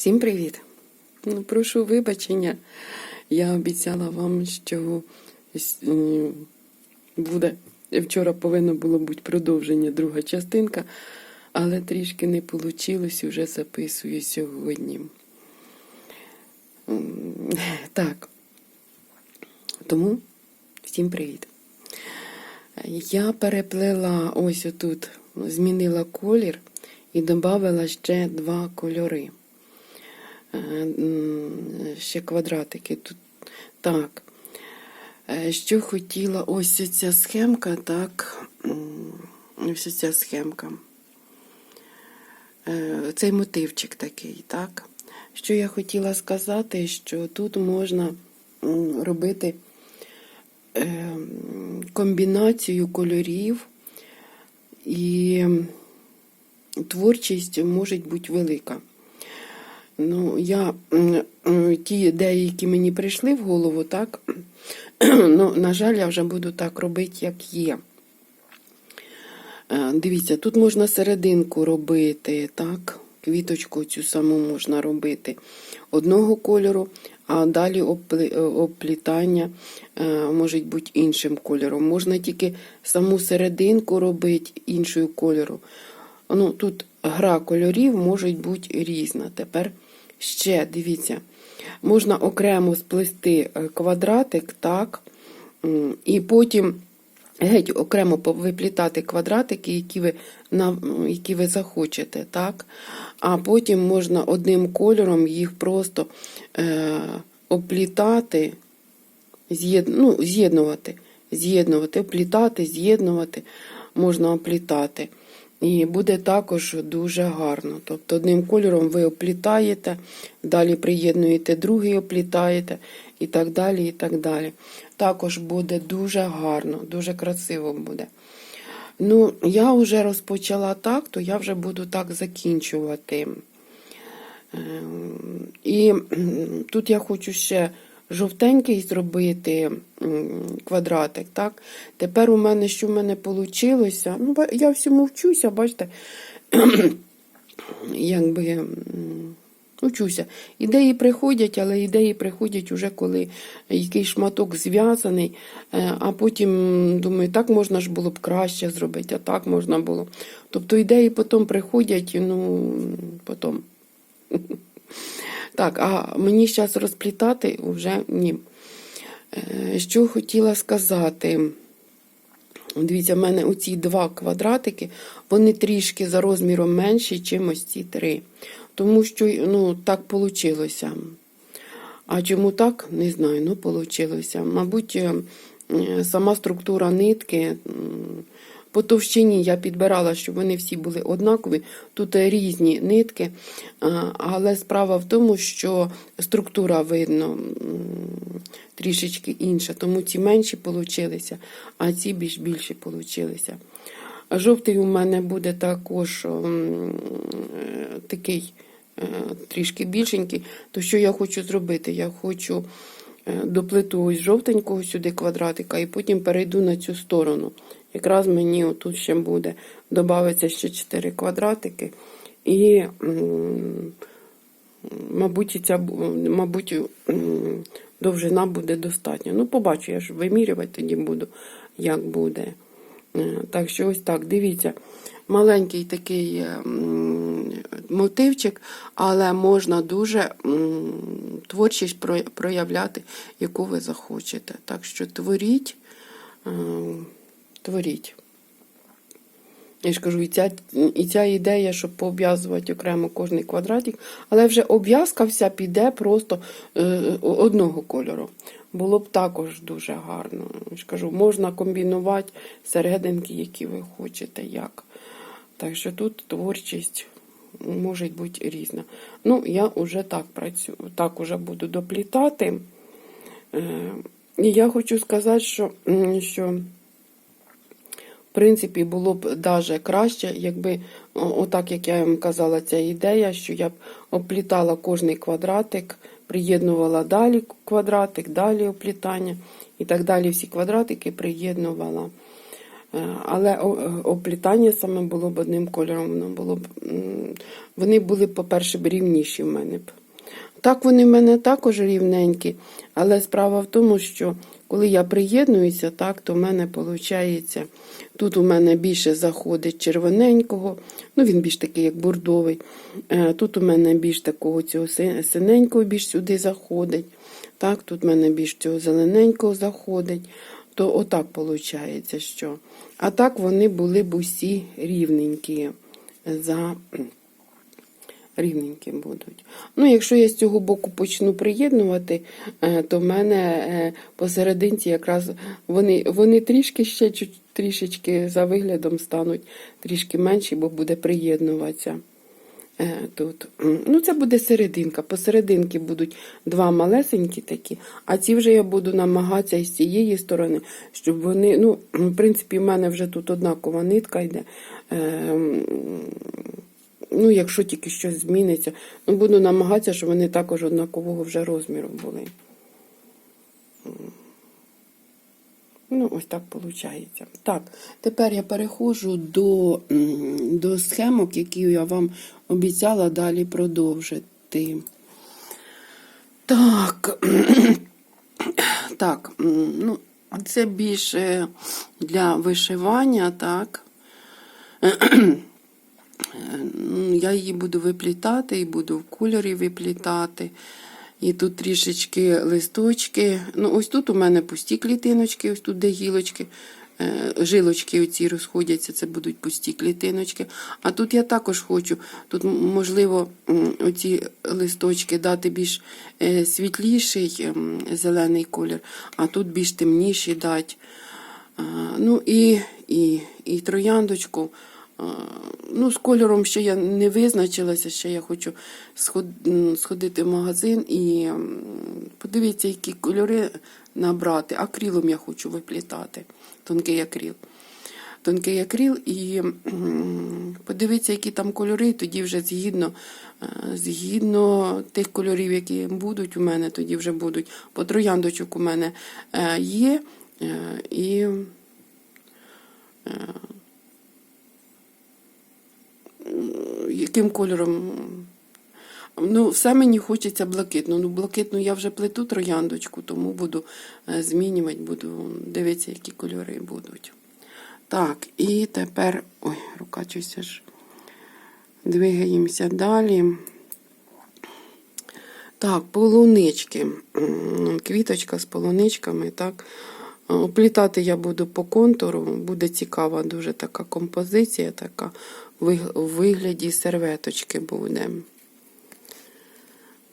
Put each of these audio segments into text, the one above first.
Всім привіт! Ну, прошу вибачення. Я обіцяла вам, що буде. Вчора повинно було бути продовження, друга частинка, але трішки не вийшло, вже записую сьогодні. Так. Тому всім привіт. Я переплела ось отут, змінила колір і додала ще два кольори. Ще квадратики тут. Так. Е, Що хотіла, ось ця схемка, так. Ось ця схемка. Е, Цей мотивчик такий, так. Що я хотіла сказати, що тут можна робити е, комбінацію кольорів, і творчість може бути велика. Ну, я ті ідеї, які мені прийшли в голову, так, ну, на жаль, я вже буду так робити, як є. Е, Дивіться, тут можна серединку робити, так, квіточку цю саму можна робити одного кольору, а далі е, оплітання е, може бути іншим кольором. Можна тільки саму серединку робити іншою кольору. Ну, тут гра кольорів може бути різна. Тепер ще дивіться, можна окремо сплести е, квадратик, так, і потім геть окремо виплітати квадратики, які ви, які ви захочете, так? А потім можна одним кольором їх просто е, оплітати, з'єд, ну, з'єднувати, з'єднувати, оплітати, з'єднувати, можна оплітати. І буде також дуже гарно. Тобто одним кольором ви оплітаєте, далі приєднуєте другий, оплітаєте і так далі. і так далі. Також буде дуже гарно, дуже красиво буде. Ну, я вже розпочала так, то я вже буду так закінчувати. Ем, І тут я хочу ще жовтенький зробити квадратик. так? Тепер у мене що в мене вийшло? Ну, я всьому вчуся, бачите, якби м, учуся. Ідеї приходять, але ідеї приходять уже коли якийсь шматок зв'язаний, е, а потім думаю, так можна ж було б краще зробити, а так можна було. Тобто ідеї потім приходять, ну, потім. Так, а мені зараз розплітати вже ні. Е, Що хотіла сказати. Дивіться, в мене оці два квадратики, вони трішки за розміром менші, ніж ось ці три. Тому що ну, так вийшло. А чому так, не знаю, ну вийшло. Мабуть, е, сама структура нитки. По товщині я підбирала, щоб вони всі були однакові. Тут різні нитки, але справа в тому, що структура видно трішечки інша, тому ці менші получилися, а ці більш більші получилися. Жовтий у мене буде також такий е, трішки більшенький. То що я хочу зробити? Я хочу е, доплиту ось жовтенького сюди квадратика і потім перейду на цю сторону. Якраз мені тут ще буде, додається ще 4 квадратики. І, мабуть, ця, мабуть, довжина буде достатньо. Ну, побачу, я ж вимірювати тоді буду, як буде. Е, Так що ось так, дивіться, маленький такий е, мотивчик, але можна дуже творчість проявляти, яку ви захочете. Так що творіть, е, творіть. Я ж кажу, і ця, і ця ідея, щоб пообв'язувати окремо кожний квадратик, але вже обв'язка вся піде просто е, одного кольору. Було б також дуже гарно. Я ж кажу, можна комбінувати серединки, які ви хочете, як. Так що тут творчість може бути різна. Ну, я вже так працюю, так уже буду доплітати. Е, І я хочу сказати, що, що в принципі, було б даже краще, якби, отак, як я вам казала, ця ідея, що я б оплітала кожний квадратик, приєднувала далі квадратик, далі оплітання і так далі всі квадратики приєднувала. Е, Але е, оплітання саме було б одним кольором. Воно було б, вони були, по-перше, б рівніші в мене б. Так вони в мене також рівненькі, але справа в тому, що коли я приєднуюся, так, то в мене виходить, тут у мене більше заходить червоненького, ну він більш такий, як бордовий. Е, Тут у мене більш такого цього синенького більш сюди заходить. Так, тут в мене більш цього зелененького заходить. То отак виходить, що. А так вони були б усі рівненькі за рівненькі будуть. Ну, якщо я з цього боку почну приєднувати, е, то в мене е, посерединці якраз вони, вони трішки ще трішечки за виглядом стануть трішки менші, бо буде приєднуватися. е, Тут. Ну, це буде серединка. Посерединки будуть два малесенькі такі, а ці вже я буду намагатися із цієї сторони, щоб вони, ну, в принципі, в мене вже тут однакова нитка йде. Ну, якщо тільки щось зміниться, ну, буду намагатися, щоб вони також однакового вже розміру були. Ну, ось так виходить. Так, тепер я переходжу до, до схемок, які я вам обіцяла далі продовжити. Так, так, ну, це більше для вишивання, так. Я її буду виплітати і буду в кольорі виплітати. І тут трішечки листочки. Ну, ось тут у мене пусті клітиночки, ось тут де гілочки, е, жилочки оці розходяться, це будуть пусті клітиночки. А тут я також хочу, тут, можливо, оці листочки дати більш е, світліший ем, зелений колір, а тут більш темніший дати. Ну і, і, і трояндочку. Ну, з кольором ще я не визначилася, ще я хочу сходити в магазин і м, подивитися, які кольори набрати. Акрилом я хочу виплітати. Тонкий акрил. Тонкий акрил і подивитися, які там кольори, тоді вже згідно, е, згідно тих кольорів, які будуть у мене, тоді вже будуть. По трояндочок у мене е, є. е, І яким кольором. Ну, все мені хочеться блакитну. Ну, блакитну я вже плету трояндочку, тому буду е, змінювати, буду дивитися, які кольори будуть. Так, і тепер. Ой, рука щось аж. Двигаємося далі. Так, полунички. Квіточка з полуничками, так. Е, Оплітати я буду по контуру, буде цікава дуже така композиція, така у вигляді серветочки буде.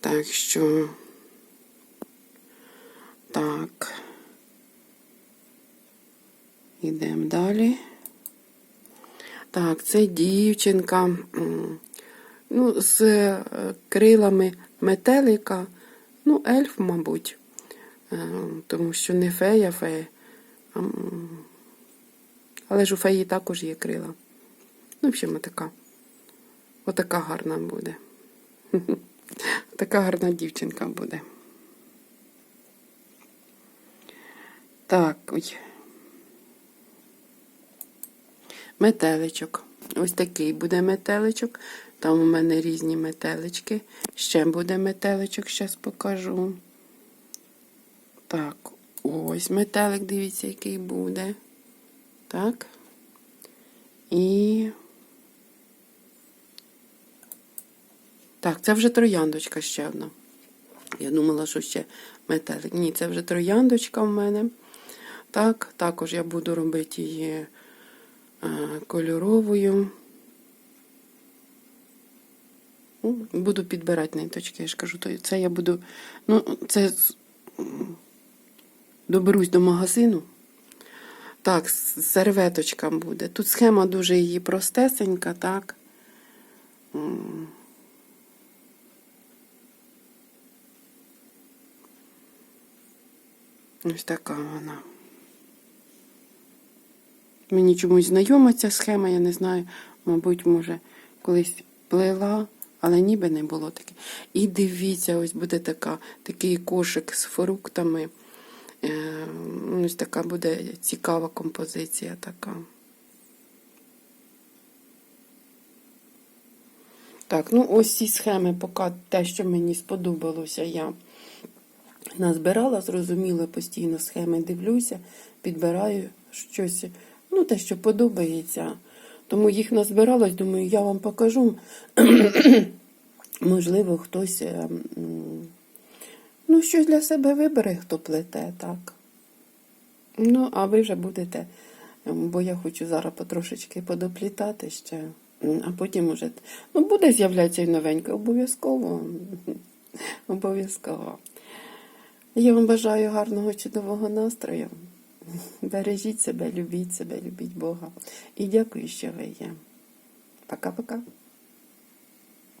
Так що. Так. Йдемо далі. Так, це дівчинка. Ну, з е, крилами метелика. Ну, ельф, мабуть. Е, Тому що не фея, фея. Але ж у феї також є крила. Ну, в общем, така. Отака гарна буде. Така гарна дівчинка буде. Так, ой. Метеличок. Ось такий буде метеличок. Там у мене різні метелички. Ще буде метеличок, зараз покажу. Так, ось метелик, дивіться, який буде. Так. І. Так, це вже трояндочка ще одна. Я думала, що ще метелик. Ні, це вже трояндочка в мене. Так, також я буду робити її е, кольоровою. Ну, Буду підбирати ниточки, я ж кажу, це я буду. Ну, це доберусь до магазину. Так, серветочка буде. Тут схема дуже її простесенька, так. Ось така вона. Мені чомусь знайома ця схема, я не знаю, мабуть, може, колись плила, але ніби не було таке. І дивіться, ось буде така, такий кошик з фруктами. Е, Ось така буде цікава композиція така. Так, ну ось ці схеми, поки те, що мені сподобалося, я назбирала, зрозуміло, постійно схеми дивлюся, підбираю щось, ну, те, що подобається. Тому їх назбиралось, думаю, я вам покажу. Можливо, хтось е, ну, щось для себе вибере, хто плете, так. Ну, а ви вже будете, ем, бо я хочу зараз потрошечки подоплітати ще, а потім уже. Ну, буде з'являтися і новеньке, обов'язково. Обов'язково. Я вам бажаю гарного чудового настрою. Бережіть себе, любіть себе, любіть Бога. І дякую, що ви є. Пока-пока.